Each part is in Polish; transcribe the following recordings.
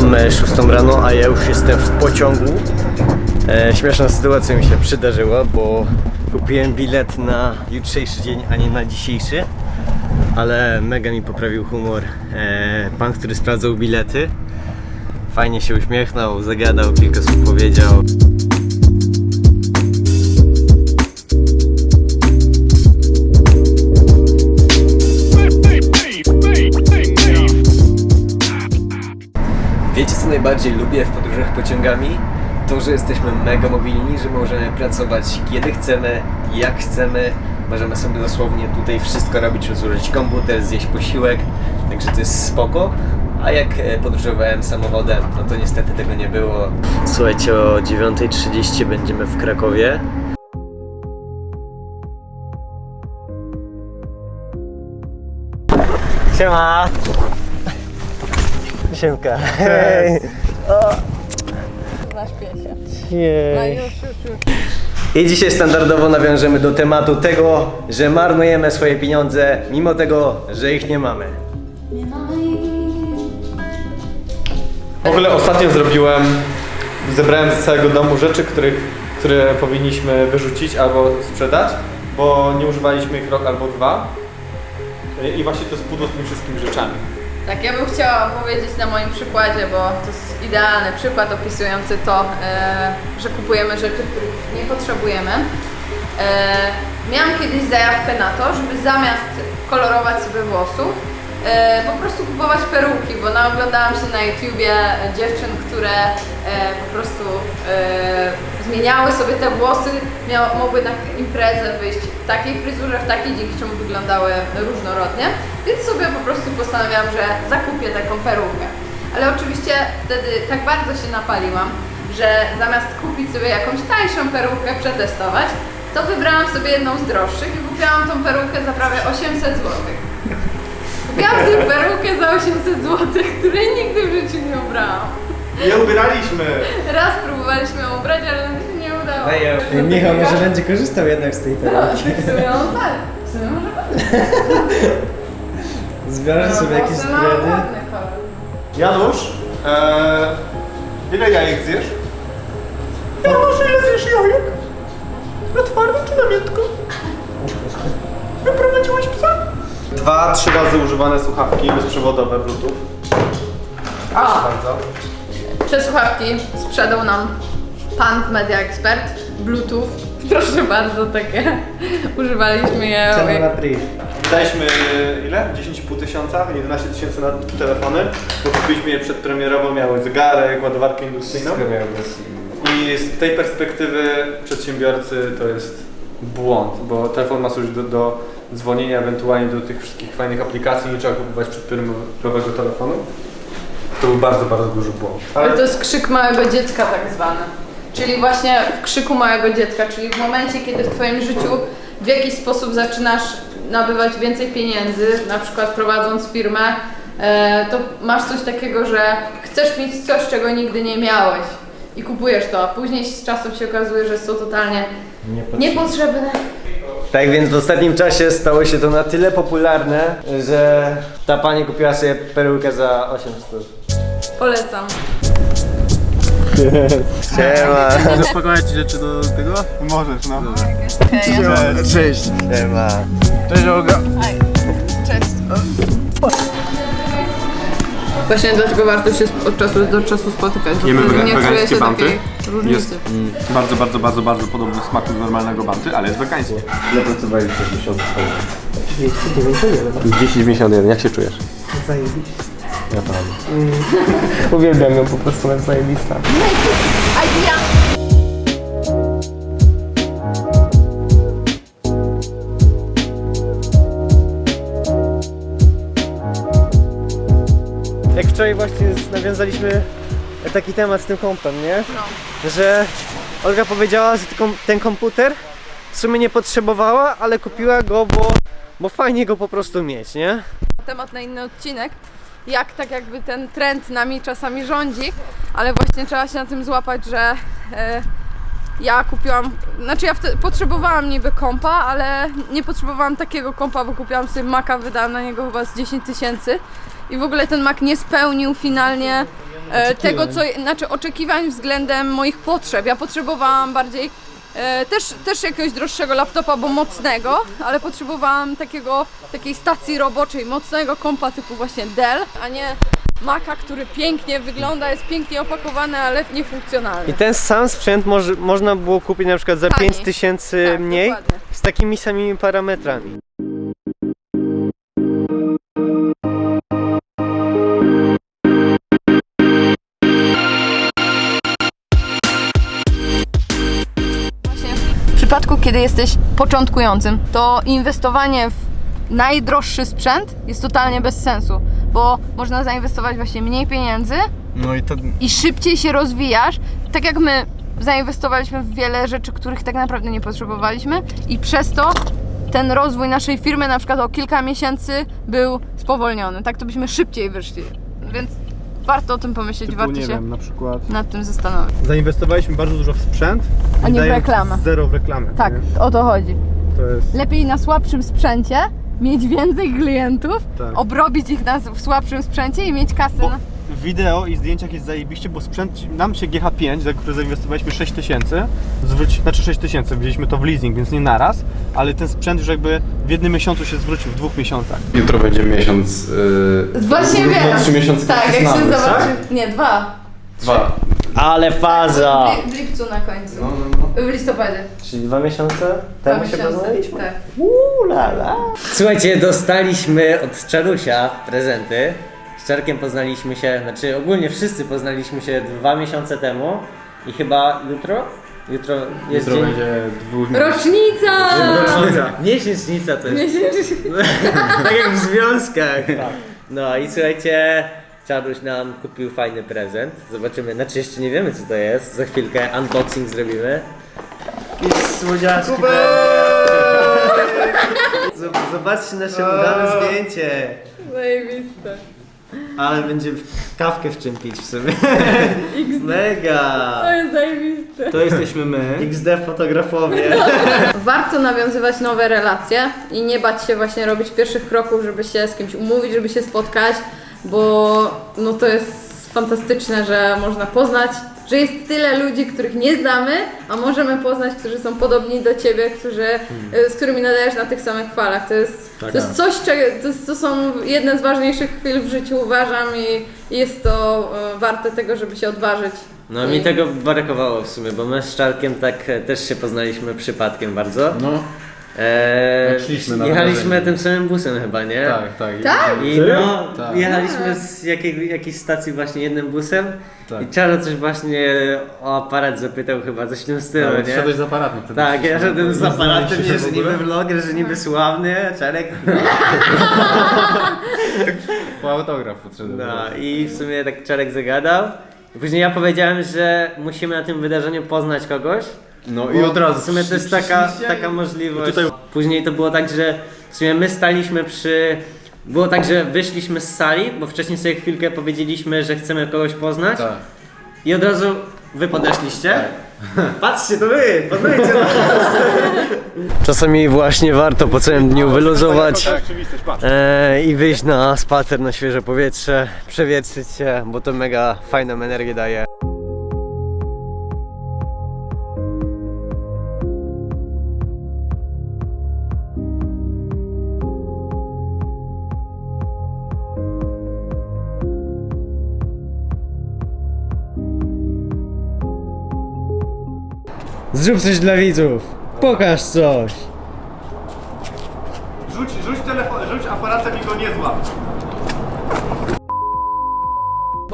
mamy 6 rano, a ja już jestem w pociągu. E, śmieszna sytuacja mi się przydarzyła, bo kupiłem bilet na jutrzejszy dzień, a nie na dzisiejszy. Ale mega mi poprawił humor e, pan, który sprawdzał bilety. Fajnie się uśmiechnął, zagadał, kilka słów powiedział. Co najbardziej lubię w podróżach pociągami? To, że jesteśmy mega mobilni, że możemy pracować kiedy chcemy, jak chcemy. Możemy sobie dosłownie tutaj wszystko robić, rozłożyć komputer, zjeść posiłek, także to jest spoko. A jak e, podróżowałem samochodem, no to niestety tego nie było. Słuchajcie, o 9.30 będziemy w Krakowie. Siema! Siemka. Hej. Się. No Jej. już, już, już. I dzisiaj standardowo nawiążemy do tematu tego, że marnujemy swoje pieniądze, mimo tego, że ich nie mamy. W ogóle ostatnio zrobiłem, zebrałem z całego domu rzeczy, których, które powinniśmy wyrzucić albo sprzedać, bo nie używaliśmy ich rok albo dwa. I właśnie to spudło z tymi wszystkimi rzeczami. Tak, ja bym chciała powiedzieć na moim przykładzie, bo to jest idealny przykład opisujący to, e, że kupujemy rzeczy, których nie potrzebujemy. E, miałam kiedyś zajawkę na to, żeby zamiast kolorować sobie włosów, po prostu kupować peruki, bo naoglądałam się na YouTubie dziewczyn, które e, po prostu e, zmieniały sobie te włosy, miały, mogły na imprezę wyjść w takiej fryzurze, w takiej, dzięki czemu wyglądały różnorodnie, więc sobie po prostu postanowiłam, że zakupię taką perukę. Ale oczywiście wtedy tak bardzo się napaliłam, że zamiast kupić sobie jakąś tańszą perukę, przetestować, to wybrałam sobie jedną z droższych i kupiłam tą perukę za prawie 800 zł. Sobie perukę za 800 zł, której nigdy w życiu nie ubrałam. Nie ubieraliśmy! Raz próbowaliśmy ją ubrać, ale nam się nie udało. Michał może będzie korzystał jednak z tej No, tak w sumie on tak. W sumie może tak. Zbiorę No, włosy ma ładny kolor. Janusz, eee, ile jajek zjesz? Janusz, ile zjesz jajek? Na twardo czy na miętko? Wyprowadziłeś psa? Dwa, trzy razy używane słuchawki bezprzewodowe Bluetooth. O, Bardzo. te słuchawki sprzedał nam pan w Media Expert, Bluetooth. Proszę bardzo, takie. Używaliśmy je. priv. Wydaliśmy ile? 10,5 tysiąca, 11 tysięcy na telefony, bo kupiliśmy je przedpremierowo, miały zegarek, ładowarkę indukcyjną. I z tej perspektywy przedsiębiorcy to jest błąd, bo telefon ma służyć do, do dzwonienia, ewentualnie do tych wszystkich fajnych aplikacji, nie trzeba kupować przedpremierowego telefonu. To był bardzo, bardzo duży błąd. Ale to jest krzyk małego dziecka tak zwany. Czyli właśnie w krzyku małego dziecka, czyli w momencie, kiedy w Twoim życiu w jakiś sposób zaczynasz nabywać więcej pieniędzy, na przykład prowadząc firmę, e, to masz coś takiego, że chcesz mieć coś, czego nigdy nie miałeś i kupujesz to, a później z czasem się okazuje, że są totalnie niepotrzebne. Tak więc w ostatnim czasie stało się to na tyle popularne, że ta pani kupiła sobie perukę za 800. Polecam. Siema. Mogę spakować rzeczy do tego? Możesz, no. Cześć. Siema. Cześć Olga. Właśnie dlatego warto się od czasu do czasu spotykać. bo Jemy wega- nie wegańskie się banty? takiej różnicy. Jest bardzo, bardzo, bardzo, bardzo podobny w smaku do normalnego banty, ale jest wegański. Ile pracowali przez miesiąc? 10,91, jak się czujesz? Uwielbiam ją po prostu, jest zajebista. Jak wczoraj właśnie nawiązaliśmy taki temat z tym kompem, nie? Że Olga powiedziała, że ten kom- ten komputer w sumie nie potrzebowała, ale kupiła go, bo, bo fajnie go po prostu mieć, nie? temat na inny odcinek. Jak tak jakby ten trend nami czasami rządzi, ale właśnie trzeba się na tym złapać, że e, ja kupiłam, znaczy ja wtedy potrzebowałam niby kompa, ale nie potrzebowałam takiego kompa, bo kupiłam sobie Maca, wydałam na niego chyba z 10 tysięcy i w ogóle ten Mac nie spełnił finalnie e, tego, co, znaczy oczekiwań względem moich potrzeb. Ja potrzebowałam bardziej e, też, też jakiegoś droższego laptopa, bo mocnego, ale potrzebowałam takiego, takiej stacji roboczej, mocnego kompa typu właśnie Dell, a nie Maca, który pięknie wygląda, jest pięknie opakowany, ale niefunkcjonalny. I ten sam sprzęt może, można było kupić na przykład za Taniej. 5 tysięcy Tak, mniej dokładnie. z takimi samymi parametrami. Kiedy jesteś początkującym, to inwestowanie w najdroższy sprzęt jest totalnie bez sensu, bo można zainwestować właśnie mniej pieniędzy No i to... i szybciej się rozwijasz, tak jak my zainwestowaliśmy w wiele rzeczy, których tak naprawdę nie potrzebowaliśmy i przez to ten rozwój naszej firmy na przykład o kilka miesięcy był spowolniony, tak to byśmy szybciej wyszli, więc warto o tym pomyśleć, Typu, warto nie się wiem, na przykład... nad tym zastanowić. Zainwestowaliśmy bardzo dużo w sprzęt. A nie w dając reklamę. Zero w reklamę. Tak, nie? o to chodzi. To jest... lepiej na słabszym sprzęcie, mieć więcej klientów, Tak. obrobić ich na, w słabszym sprzęcie i mieć kasę. Bo Na... w wideo i zdjęciach jest zajebiście, bo sprzęt, nam się GH5, za który zainwestowaliśmy 6 tysięcy, zwróci, znaczy 6 tysięcy, wzięliśmy to w leasing, więc nie naraz, ale ten sprzęt już jakby w jednym miesiącu się zwrócił, w dwóch miesiącach. Jutro będzie miesiąc. Yy, Właśnie równo wiem. trzy miesiące Tak, jak się znamy, tak? zobaczy. Nie, dwa. Dwa. Ale faza! W, w lipcu na końcu. No, no, no. W listopadzie. Czyli dwa miesiące Dwa temu się miesiące. poznaliśmy? Tak. Ulala. Słuchajcie, dostaliśmy od Czarusia prezenty. Z Czarkiem poznaliśmy się, znaczy ogólnie wszyscy poznaliśmy się dwa miesiące temu i chyba jutro? Jutro jest Jutro dzień... będzie dwóch Rocznica! Rocznica. Miesięcznica to jest. tak jak w związkach. No i słuchajcie, Czaruś nam kupił fajny prezent. Zobaczymy, znaczy jeszcze nie wiemy co to jest. Za chwilkę unboxing zrobimy. I słodziaczki. Zob- Zobaczcie nasze udane zdjęcie. Zajebiste. Ale będzie kawkę w czym pić w sumie. Mega! To jest zajebiste. To jesteśmy my. XD fotografowie. Warto nawiązywać nowe relacje i nie bać się właśnie robić pierwszych kroków, żeby się z kimś umówić, żeby się spotkać, bo no to jest fantastyczne, że można poznać, że jest tyle ludzi, których nie znamy, a możemy poznać, którzy są podobni do Ciebie, którzy, y, z którymi nadajesz na tych samych falach. To jest, to jest coś, czego, to, jest, to są jedne z ważniejszych chwil w życiu uważam i jest to y, warte tego, żeby się odważyć. No I- mi tego brakowało w sumie, bo my z Czarkiem tak e, też się poznaliśmy przypadkiem bardzo. No, Eee, szliśmy na jechaliśmy tym samym busem chyba, nie? tak, tak. Tak? I no, Tak. jechaliśmy z jakiej, jakiejś stacji właśnie jednym busem Tak. i Czaro coś właśnie o aparat zapytał chyba, coś w tym stylu, Tak, nie? Szedłeś z aparatem wtedy. Tak, ja szedłem z Nie aparatem, nie, że niby vloger, że niby sławny, a Czarek Po autograf podszedłem. No i w sumie tak Czarek zagadał. I później ja powiedziałem, że musimy na tym wydarzeniu poznać kogoś. No i od razu. W sumie to jest taka, taka możliwość. Tutaj- Później to było tak, że w sumie my staliśmy przy. Było tak, że wyszliśmy z sali, bo wcześniej sobie chwilkę powiedzieliśmy, że chcemy kogoś poznać. Tak. I od razu wy podeszliście. Patrzcie, to wy, poznajcie nas. Czasami właśnie warto po całym dniu wyluzować e, i wyjść na spacer na świeże powietrze, przewietrzyć się, bo to mega fajną energię daje. Zrób coś dla widzów. Pokaż coś. Rzuć, rzuć telefon, rzuć aparatem i go nie złap.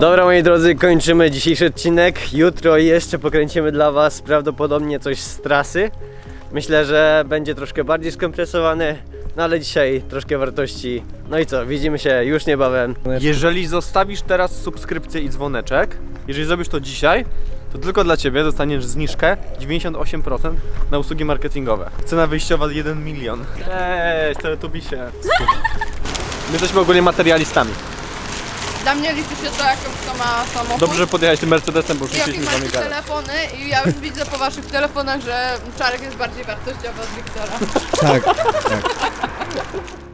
Dobra moi drodzy, kończymy dzisiejszy odcinek. Jutro jeszcze pokręcimy dla Was prawdopodobnie coś z trasy. Myślę, że będzie troszkę bardziej skompresowany, no ale dzisiaj troszkę wartości. No i co, widzimy się już niebawem. Jeżeli zostawisz teraz subskrypcję i dzwoneczek, jeżeli zrobisz to dzisiaj, to tylko dla Ciebie dostaniesz zniżkę 98% na usługi marketingowe. Cena wyjściowa 1 milion. Cześć, teletubisie. My jesteśmy ogólnie materialistami. Dla mnie liczy się to, jak kto ma samochód. Dobrze, że podjechałeś tym Mercedesem, bo już jakie musieliśmy macie zamykać. telefony i ja już widzę po waszych telefonach, że Czarek jest bardziej wartościowy od Wiktora. Tak, tak.